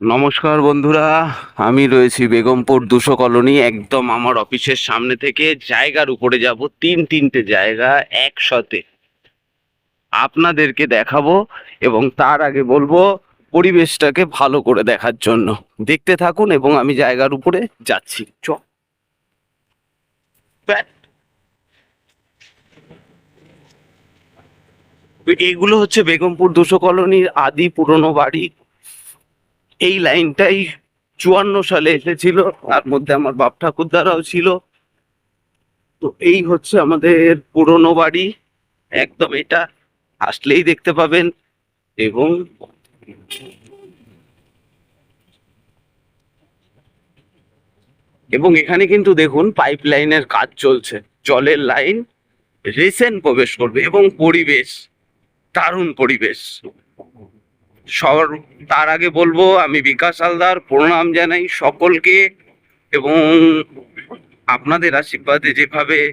নমস্কার বন্ধুরা, আমি রয়েছি বেগমপুর দুশো কলোনি, একদম আমার অফিসের সামনে থেকে জায়গার উপরে যাব, তিন তিনটে জায়গা একসাথে। আপনাদেরকে দেখাবো এবং তার আগে বলব পরিবেশটাকে ভালো করে দেখার জন্য। দেখতে থাকুন এবং আমি জায়গার উপরে যাচ্ছি। চ। এগুলো হচ্ছে বেগমপুর দুশো কলোনির আদি পুরনো বাড়ি। এই লাইনটাই চুয়ান্ন সালে এসেছিল, তার মধ্যে আমার বাপ ঠাকুরদারাও ছিল। তো এই হচ্ছে আমাদের পুরনো বাড়ি, একদম এটা আসলেই দেখতে পাবেন এবং এবং এখানে কিন্তু দেখুন পাইপ লাইনের কাজ চলছে, জলের লাইন রিসেন্ট প্রবেশ করবে এবং পরিবেশ, দারুণ পরিবেশ। সর তার আগে বলব, আমি বিকাশ হালদার, প্রণাম জানাই সকলকে এবং আপনাদের আশীর্বাদে যেভাবে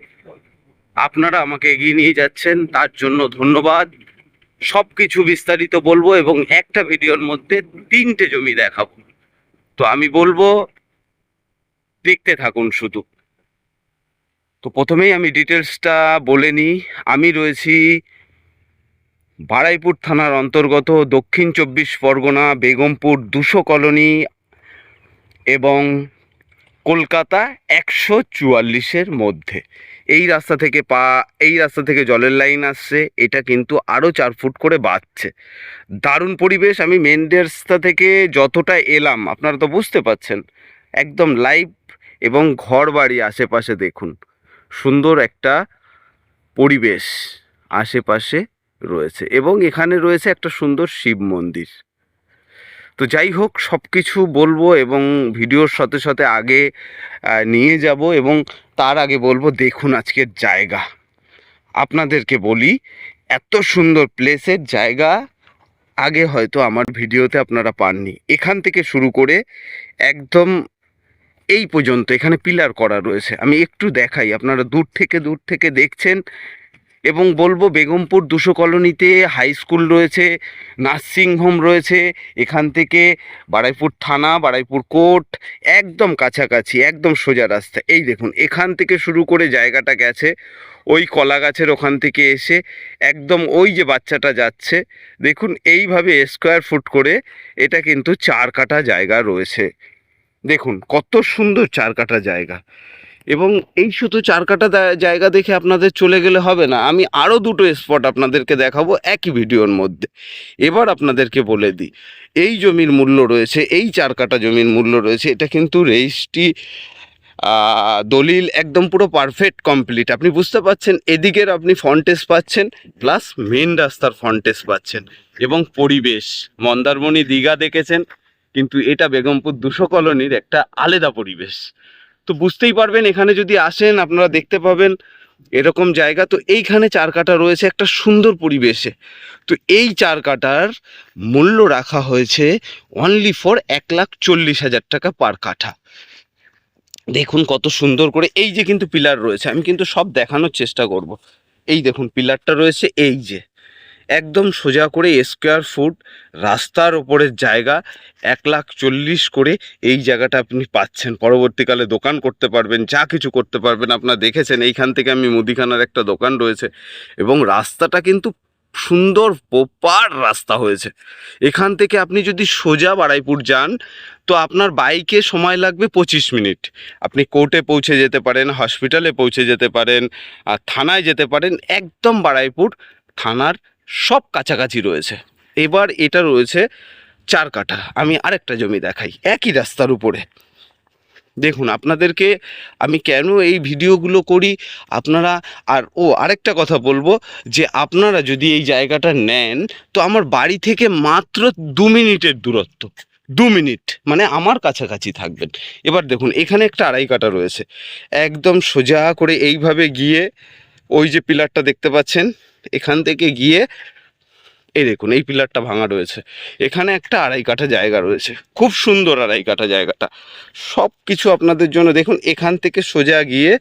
আপনারা আমাকে এগিয়ে নিয়ে যাচ্ছেন, তার জন্য ধন্যবাদ। সব কিছু বিস্তারিত বলব এবং একটা ভিডিওর মধ্যে তিনটে জমি দেখাবো। তো আমি বলব, দেখতে থাকুন শুধু। তো প্রথমেই আমি ডিটেলসটা বলে নিই। আমি রয়েছি বারাইপুর থানার অন্তর্গত দক্ষিণ চব্বিশ পরগনা বেগমপুর দুশো কলোনি এবং কলকাতা একশো চুয়াল্লিশের মধ্যে। এই রাস্তা থেকে পা, এই রাস্তা থেকে জলের লাইন আসছে, এটা কিন্তু আরও চার ফুট করে বাড়ছে। দারুণ পরিবেশ, আমি মেন রাস্তা থেকে যতটা এলাম, আপনারা তো বুঝতে পাচ্ছেন একদম লাইভ এবং ঘর বাড়ি আশেপাশে দেখুন। সুন্দর একটা পরিবেশ আশেপাশে। রয়েছে এবং এখানে রয়েছে একটা সুন্দর শিব মন্দির। তো যাই হোক সব কিছু বলব এবং ভিডিওর সাথে সাথে আগে নিয়ে যাব এবং তার আগে বলব, দেখুন আজকের জায়গা। আপনাদেরকে বলি, এত সুন্দর প্লেসের জায়গা, আগে হয়তো আমার ভিডিওতে আপনারা পাননি। এখান থেকে শুরু করে একদম এই পর্যন্ত এখানে পিলার করা রয়েছে। আমি একটু দেখাই, আপনারা দূর থেকে দূর থেকে দেখছেন এবং বলব বেগমপুর দুশো কলোনিতে হাই স্কুল রয়েছে নার্সিং হোম রয়েছে, এখান থেকে বারাইপুর থানা, বারাইপুর কোর্ট, একদম কাছাকাছি, একদম সোজা রাস্তা। এই দেখুন, এখান থেকে শুরু করে জায়গাটা গেছে, ওই কলা গাছের ওখান থেকে এসে একদম ওই যে বাচ্চাটা যাচ্ছে, দেখুন এইভাবে স্কোয়ার ফুট করে এটা কিন্তু চার কাটা জায়গা রয়েছে। দেখুন, কত সুন্দর চার কাটা জায়গা। এবং এই শুধু চার কাটা জায়গা দেখে আপনাদের চলে গেলে হবে না, আমি আরও দুটো স্পট আপনাদেরকে দেখাবো একই ভিডিওর মধ্যে। এবার আপনাদেরকে বলে দিই, এই জমির মূল্য রয়েছে, এই চার কাটা জমির মূল্য রয়েছে, এটা কিন্তু রেজিস্ট্রি দলিল একদম পুরো পারফেক্ট কমপ্লিট আপনি বুঝতে পাচ্ছেন এদিকের আপনি ফন্টেস পাচ্ছেন প্লাস মেন রাস্তার ফন্টেস পাচ্ছেন, এবং পরিবেশ। মন্দারমণি দীঘা দেখেছেন, কিন্তু এটা বেগমপুর দুশো কলোনির একটা আলাদা পরিবেশ। তো বুঝতেই পারবেন, এখানে যদি আসেন আপনারা দেখতে পাবেন এরকম জায়গা। তো এইখানে চার কাটা রয়েছে, একটা সুন্দর পরিবেশে। তো এই চার কাটার মূল্য রাখা হয়েছে অনলি ফর এক লাখ চল্লিশ হাজার টাকা পার কাঠা। দেখুন কত সুন্দর করে, এই যে কিন্তু পিলার রয়েছে, আমি কিন্তু সব দেখানোর চেষ্টা করব। এই দেখুন, পিলারটা রয়েছে, এই যে। একদম সোজা করে স্কোয়ার ফুট রাস্তার ওপরের জায়গা এক লাখ চল্লিশ করে এই জায়গাটা আপনি পাচ্ছেন। পরবর্তীকালে দোকান করতে পারবেন, যা কিছু করতে পারবেন। আপনারা দেখেছেন, এইখান থেকে আমি মুদিখানার একটা দোকান রয়েছে এবং রাস্তাটা কিন্তু সুন্দর পোপার রাস্তা হয়েছে। এখান থেকে আপনি যদি সোজা বারাইপুর যান, তো আপনার বাইকে সময় লাগবে পঁচিশ মিনিট। আপনি কোর্টে পৌঁছে যেতে পারেন, হসপিটালে পৌঁছে যেতে পারেন, আর থানায় যেতে পারেন, একদম বারাইপুর থানার সব কাছাকাছি রয়েছে। এবার এটা রয়েছে চার কাঠা। আমি আরেকটা জমি দেখাই, একই রাস্তার উপরে। দেখুন, আপনাদেরকে আমি কেন এই ভিডিওগুলো করি? আপনারা, আর ও, আরেকটা কথা বলব যে আপনারা যদি এই জায়গাটা নেন, তো আমার বাড়ি থেকে মাত্র দু মিনিটের দূরত্ব। দু মিনিট মানে আমার কাছাকাছি থাকবেন। এবার দেখুন, এখানে একটা আড়াই কাটা রয়েছে। একদম সোজা করে এইভাবে গিয়ে ওই যে পিলারটা দেখতে পাচ্ছেন এখান থেকে গিয়ে এই দেখুন, এই পিলারটা ভাঙা রয়েছে। এখানে একটা আড়াই কাঠা জায়গা রয়েছে। খুব সুন্দর আড়াই কাঠা জায়গাটা। সব কিছু আপনাদের জন্য, দেখুন, এখান থেকে সোজা গিয়ে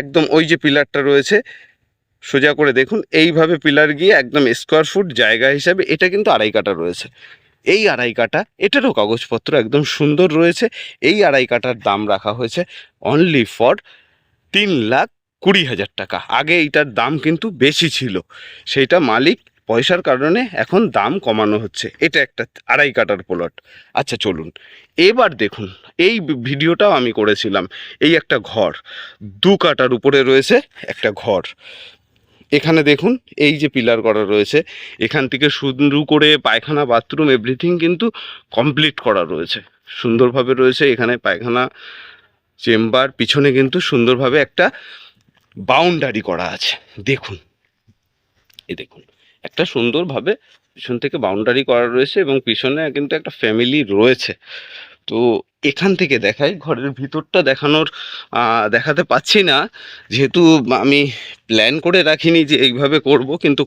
একদম ওই যে পিলারটা রয়েছে, সোজা করে দেখুন, এইভাবে পিলার গিয়ে একদম স্কোয়ার ফুট জায়গা হিসাবে এটা কিন্তু আড়াই কাঠা রয়েছে। এই আড়াই কাটা এটারও কাগজপত্র একদম সুন্দর রয়েছে। এই আড়াই কাটার দাম রাখা হয়েছে অনলি ফর তিন লাখ কুড়ি হাজার টাকা। আগে এইটার দাম কিন্তু বেশি ছিল। সেইটা মালিক পয়সার কারণে এখন দাম কমানো হচ্ছে। এটা একটা আড়াই কাটার প্লট। আচ্ছা চলুন। এবার দেখুন, এই ভিডিওটাও আমি করেছিলাম। এই একটা ঘর। দু কাটার উপরে রয়েছে একটা ঘর। এখানে দেখুন, এই যে পিলার করা রয়েছে। এখান থেকে শুরু করে পায়খানা, বাথরুম, এভরিথিং কিন্তু কমপ্লিট করা রয়েছে। সুন্দরভাবে রয়েছে। এখানে পায়খানা চেম্বার, পিছনে কিন্তু সুন্দরভাবে একটা বাউন্ডারি করা আছে। দেখুন। এই দেখুন। একটা সুন্দরভাবে পিছন থেকে বাউন্ডারি করা রয়েছে এবং পিছনে কিন্তু একটা ফ্যামিলি রয়েছে। তো এখান থেকে দেখাই, ঘরের ভিতরটা দেখানোর দেখাতে পাচ্ছি না। যেহেতু আমি প্ল্যান করে রাখিনি যে এইভাবে করব, কিন্তু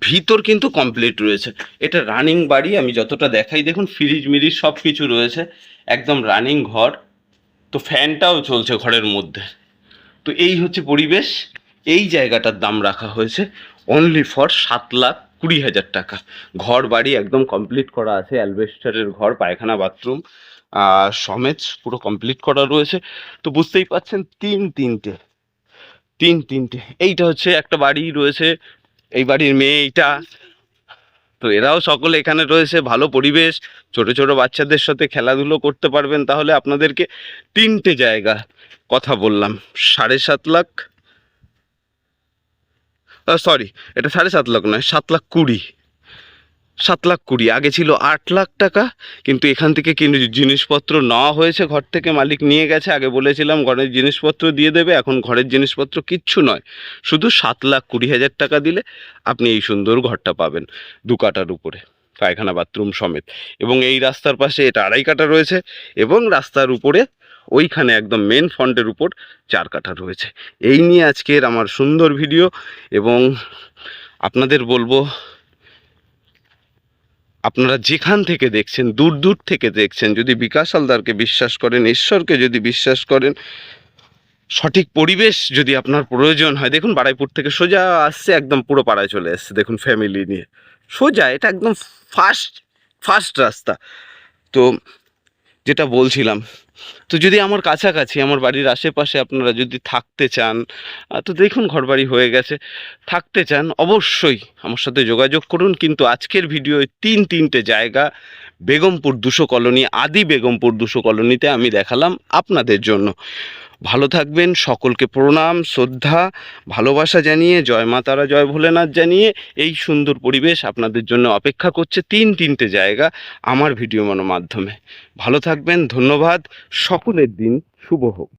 ভিতর কিন্তু কমপ্লিট রয়েছে। এটা রানিং বাড়ি, আমি যতটা দেখাই, দেখুন ফ্রিজ মিরিজ সব কিছু রয়েছে। একদম রানিং ঘর। তো ফ্যানটাও চলছে ঘরের মধ্যে। তো এই হচ্ছে পরিবেশ। এই জায়গাটার দাম রাখা হয়েছে অনলি ফর সাত লাখ কুড়ি হাজার টাকা। ঘর বাড়ি একদম কমপ্লিট করা আছে, অ্যালবেস্টারের ঘর, পায়খানা, বাথরুম সমেত পুরো কমপ্লিট করা রয়েছে। তো বুঝতেই পাচ্ছেন, তিন তিনটে তিন তিনটে। এইটা হচ্ছে একটা বাড়ি রয়েছে, এই বাড়ির মেয়ে এইটা। তো এরাও সকলে এখানে রয়েছে, ভালো পরিবেশ, ছোট ছোট বাচ্চাদের সাথে খেলাধুলো করতে পারবেন। তাহলে আপনাদেরকে তিনটে জায়গা কথা বললাম। সাড়ে সাত লাখ? সরি এটা সাড়ে সাত লাখ নয়, সাত লাখ কুড়ি। সাত লাখ কুড়ি, আগে ছিল আট লাখ টাকা, কিন্তু এখান থেকে কিন্তু জিনিসপত্র নেওয়া হয়েছে, ঘর থেকে মালিক নিয়ে গেছে, আগে বলেছিলাম ঘরের জিনিসপত্র দিয়ে দেবে, এখন ঘরের জিনিসপত্র কিচ্ছু নয়। শুধু সাত লাখ কুড়ি হাজার টাকা দিলে আপনি এই সুন্দর ঘরটা পাবেন দু কাটার উপরে, পায়খানা, বাথরুম সমেত। এবং এই রাস্তার পাশে এটা আড়াই কাটা রয়েছে, এবং রাস্তার উপরে ওইখানে একদম মেন ফন্টের উপর চার কাঠা রয়েছে। এই নিয়ে আজকের আমার সুন্দর ভিডিও এবং আপনাদের বলব, আপনারা যেখান থেকে দেখছেন, দূর দূর থেকে দেখছেন, যদি বিকাশ হালদারকে বিশ্বাস করেন, ঈশ্বরকে যদি বিশ্বাস করেন, সঠিক পরিবেশ যদি আপনার প্রয়োজন হয়, দেখুন বারাইপুর থেকে সোজা আসছে, একদম পুরো পাড়ায় চলে এসছে, দেখুন ফ্যামিলি নিয়ে। সোজা, এটা একদম ফাস্ট ফাস্ট রাস্তা। তো যেটা বলছিলাম তো যদি আমার কাছাকাছি, আমার বাড়ির আশেপাশে আপনারা যদি থাকতে চান তো দেখুন ঘরবাড়ি হয়ে গেছে। থাকতে চান অবশ্যই আমার সাথে যোগাযোগ করুন। কিন্তু আজকের ভিডিও তিন তিনটে জায়গা, বেগমপুর দুশো কলোনি, আদি বেগমপুর দুশো কলোনিতে আমি দেখালাম আপনাদের জন্য। ভালো থাকবেন, সকলকে প্রণাম, শ্রদ্ধা, ভালোবাসা জানিয়ে, জয় মাতারা জয় ভোলেনাথ জানিয়ে এই সুন্দর পরিবেশ আপনাদের জন্য অপেক্ষা করছে তিন তিনটে জায়গা আমার ভিডিও মানো মাধ্যমে ভালো থাকবেন, ধন্যবাদ, সকলের দিন শুভ হোক।